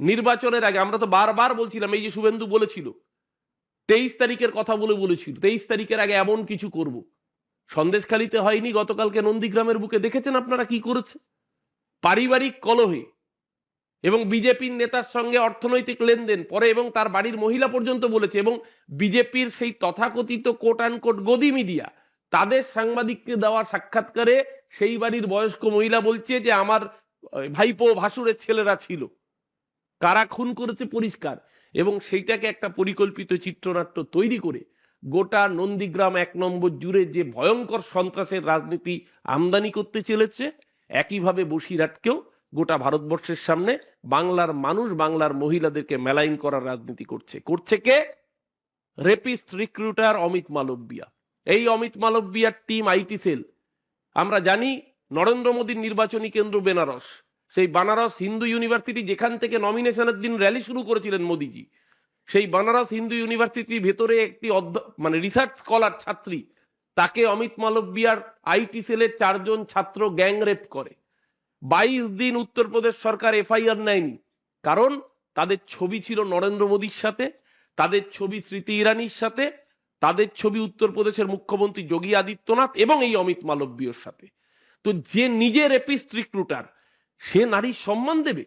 নির্বাচনের আগে, আমরা তো বারবার বলছিলাম, এই যে শুভেন্দু বলেছিল, তেইশ তারিখের কথা বলে বলেছিল, তেইশ তারিখের আগে এমন কিছু করব। সন্দেশখালিতে হয়নি, গতকালকে নন্দীগ্রামের বুকে দেখেছেন আপনারা কি করেছে? পারিবারিক কলহে এবং বিজেপির নেতার সঙ্গে অর্থনৈতিক লেনদেন, পরে এবং তার বাড়ির মহিলা পর্যন্ত বলেছে, এবং বিজেপির সেই তথাকথিত কোট আন কোট গদি মিডিয়া, তাদের সাংবাদিককে দেওয়া সাক্ষাৎকারে সেই বাড়ির বয়স্ক মহিলা বলছে যে, আমার ভাইপো ভাসুরের ছেলেরা ছিল। কারা খুন করেছে পরিষ্কার। এবং সেইটাকে একটা পরিকল্পিত চিত্রনাট্য তৈরি করে গোটা নন্দীগ্রাম এক নম্বর জুড়ে যে ভয়ঙ্কর সন্ত্রাসের রাজনীতি আমদানি করতে চলেছে, একইভাবে বসিরহাটকেও গোটা ভারতবর্ষের সামনে বাংলার মানুষ, বাংলার মহিলাদেরকে মেলাইন করার রাজনীতি করছে। করছে কে? রেপিস্ট রিক্রুটার অমিত মালব্যিয়া এই অমিত মালব্যিয়ার টিম আইটি সেল। আমরা জানি নরেন্দ্র মোদীর নির্বাচনী কেন্দ্র বেনারস। সেই বানারস হিন্দু ইউনিভার্সিটি যেখান থেকে নমিনেশনের দিন র্যালি শুরু করেছিলেন মোদিজি, সেই বানারস হিন্দু ইউনিভার্সিটির ভেতরে একটি মানে রিসার্চ স্কলার ছাত্রী, তাকে অমিত মালব্যিয়ার আইটি সেলের চারজন ছাত্র গ্যাং রেপ করে। বাইশ দিন উত্তরপ্রদেশ সরকার এফআইআর নেয়নি, কারণ তাদের ছবি ছিল নরেন্দ্র মোদীর সাথে, তাদের ছবি স্মৃতি ইরানির সাথে, তাদের ছবি উত্তরপ্রদেশের মুখ্যমন্ত্রী যোগী আদিত্যনাথ এবং এই অমিত মালব্যর সাথে। তো যে নিজে রেপিস্ট রিক্রুটার সে নারীর সম্মান দেবে।